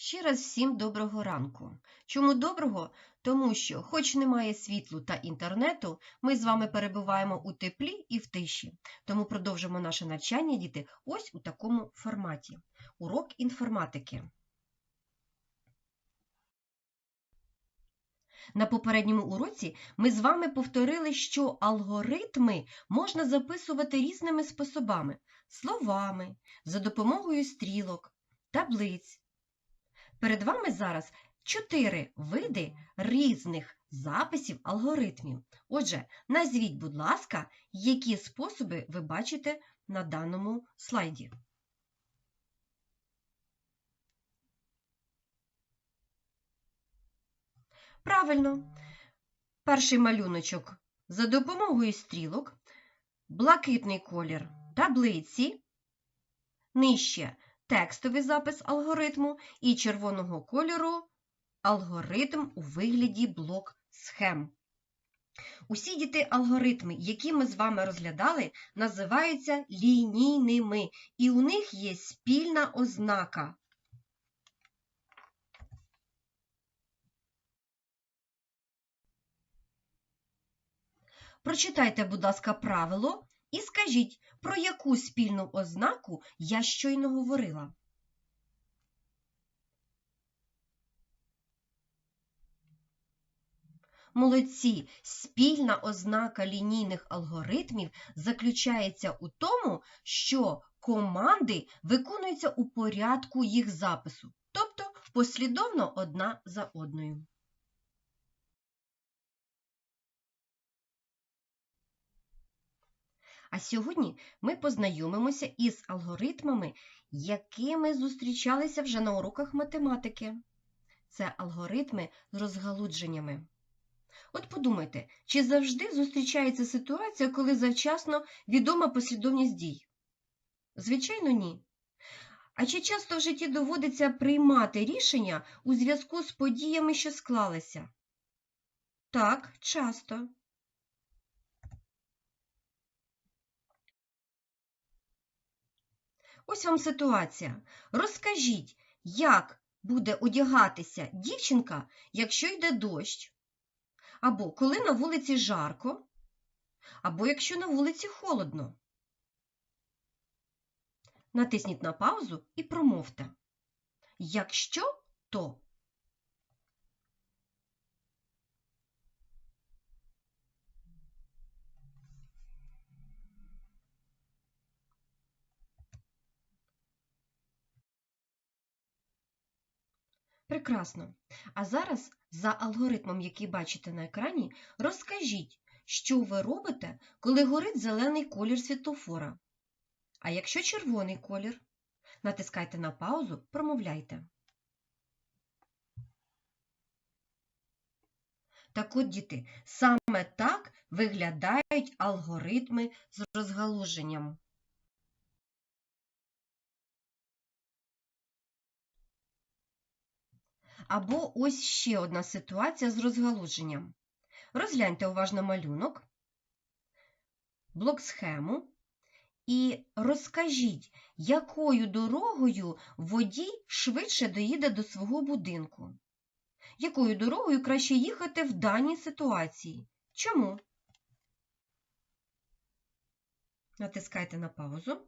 Ще раз всім доброго ранку. Чому доброго? Тому що, хоч немає світлу та інтернету, ми з вами перебуваємо у теплі і в тиші. Тому продовжимо наше навчання, діти, ось у такому форматі. Урок інформатики. На попередньому уроці ми з вами повторили, що алгоритми можна записувати різними способами словами, за допомогою стрілок, таблиць. Перед вами зараз чотири види різних записів алгоритмів. Отже, назвіть, будь ласка, які способи ви бачите на даному слайді. Правильно. Перший малюночок за допомогою стрілок, блакитний колір таблиці, нижче текстовий запис алгоритму і червоного кольору алгоритм у вигляді блок схем. Усі діти алгоритми, які ми з вами розглядали, називаються лінійними, і у них є спільна ознака. Прочитайте, будь ласка, правило і скажіть, про яку спільну ознаку я щойно говорила. Молодці, спільна ознака лінійних алгоритмів заключається у тому, що команди виконуються у порядку їх запису, тобто послідовно одна за одною. А сьогодні ми познайомимося із алгоритмами, якими зустрічалися вже на уроках математики. Це алгоритми з розгалудженнями. От подумайте, чи завжди зустрічається ситуація, коли завчасно відома послідовність дій? Звичайно, ні. А чи часто в житті доводиться приймати рішення у зв'язку з подіями, що склалися? Так, часто. Ось вам ситуація. Розкажіть, як буде одягатися дівчинка, якщо йде дощ, або коли на вулиці жарко, або якщо на вулиці холодно. Натисніть на паузу і промовте. Якщо то. Прекрасно. А зараз за алгоритмом, який бачите на екрані, розкажіть, що ви робите, коли горить зелений колір світлофора. А якщо червоний колір, натискайте на паузу, промовляйте. Так от, діти, саме так виглядають алгоритми з розгалуженням. Або ось ще одна ситуація з розгалуженням. Розгляньте уважно малюнок, блок схему і розкажіть, якою дорогою водій швидше доїде до свого будинку. Якою дорогою краще їхати в даній ситуації? Чому? Натискайте на паузу.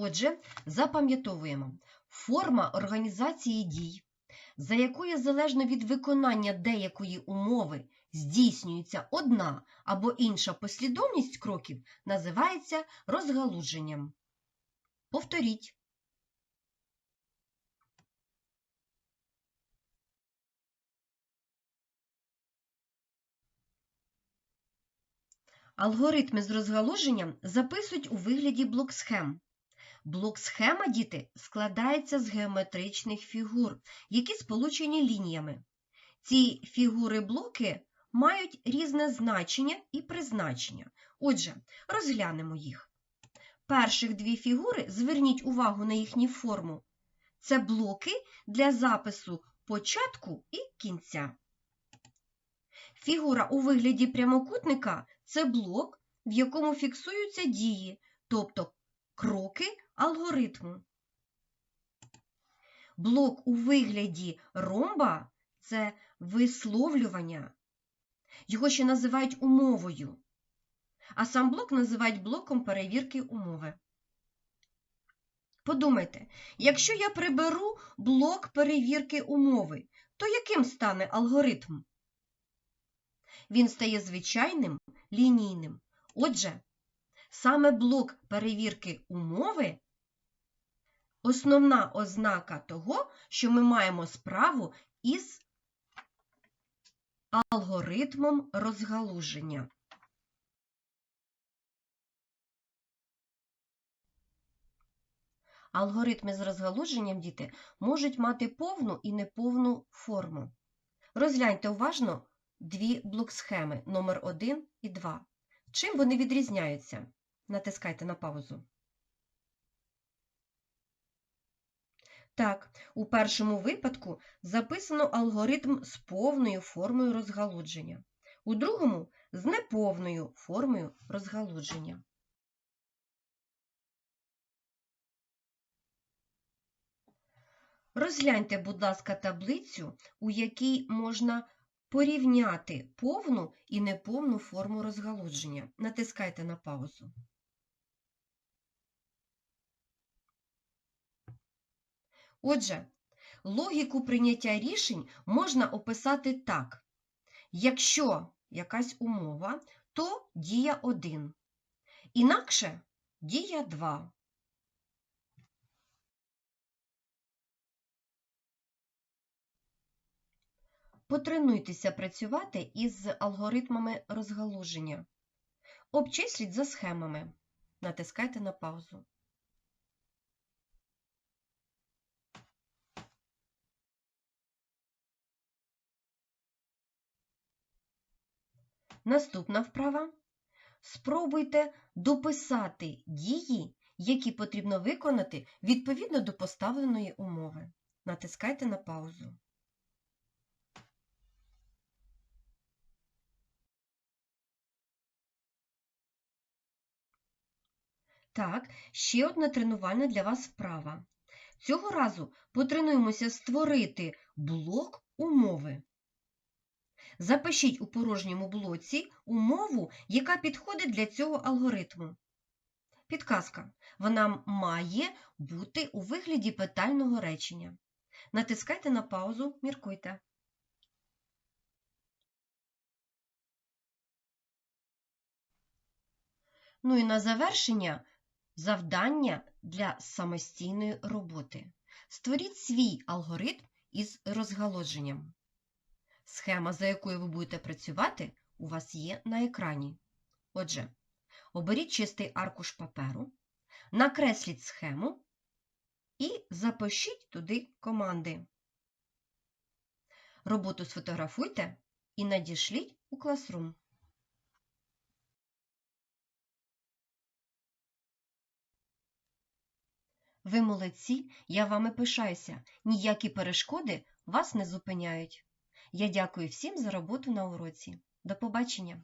Отже, запам'ятовуємо форма організації дій, за якою залежно від виконання деякої умови здійснюється одна або інша послідовність кроків, називається розгалудженням. Повторіть. Алгоритми з розгалуженням записують у вигляді блок-схем. Блок-схема, діти, складається з геометричних фігур, які сполучені лініями. Ці фігури-блоки мають різне значення і призначення. Отже, розглянемо їх. Перших дві фігури, зверніть увагу на їхню форму. Це блоки для запису початку і кінця. Фігура у вигляді прямокутника це блок, в якому фіксуються дії, тобто кроки алгоритму. Блок у вигляді ромба це висловлювання. Його ще називають умовою, а сам блок називають блоком перевірки умови. Подумайте, якщо я приберу блок перевірки умови, то яким стане алгоритм? Він стає звичайним лінійним. Отже, саме блок перевірки умови основна ознака того, що ми маємо справу із алгоритмом розгалуження. Алгоритми з розгалуженням діти можуть мати повну і неповну форму. Розгляньте уважно дві блок-схеми номер 1 і 2. Чим вони відрізняються? Натискайте на паузу. Так, у першому випадку записано алгоритм з повною формою розгалудження, у другому з неповною формою розгалудження. Розгляньте, будь ласка, таблицю, у якій можна порівняти повну і неповну форму розгалудження. Натискайте на паузу. Отже, логіку прийняття рішень можна описати так. Якщо якась умова, то дія 1. Інакше дія 2. Потренуйтеся працювати із алгоритмами розгалуження. Обчисліть за схемами. Натискайте на паузу. Наступна вправа. Спробуйте дописати дії, які потрібно виконати відповідно до поставленої умови. Натискайте на паузу. Так, ще одна тренувальна для вас вправа. Цього разу потренуємося створити блок умови. Запишіть у порожньому блоці умову, яка підходить для цього алгоритму. Підказка. Вона має бути у вигляді питального речення. Натискайте на паузу, міркуйте. Ну і на завершення завдання для самостійної роботи. Створіть свій алгоритм із розгалодженням. Схема, за якою ви будете працювати, у вас є на екрані. Отже, оберіть чистий аркуш паперу, накресліть схему і запишіть туди команди. Роботу сфотографуйте і надішліть у Classroom. Ви молодці, я вами пишаюся. Ніякі перешкоди вас не зупиняють. Я дякую всім за роботу на уроці. До побачення!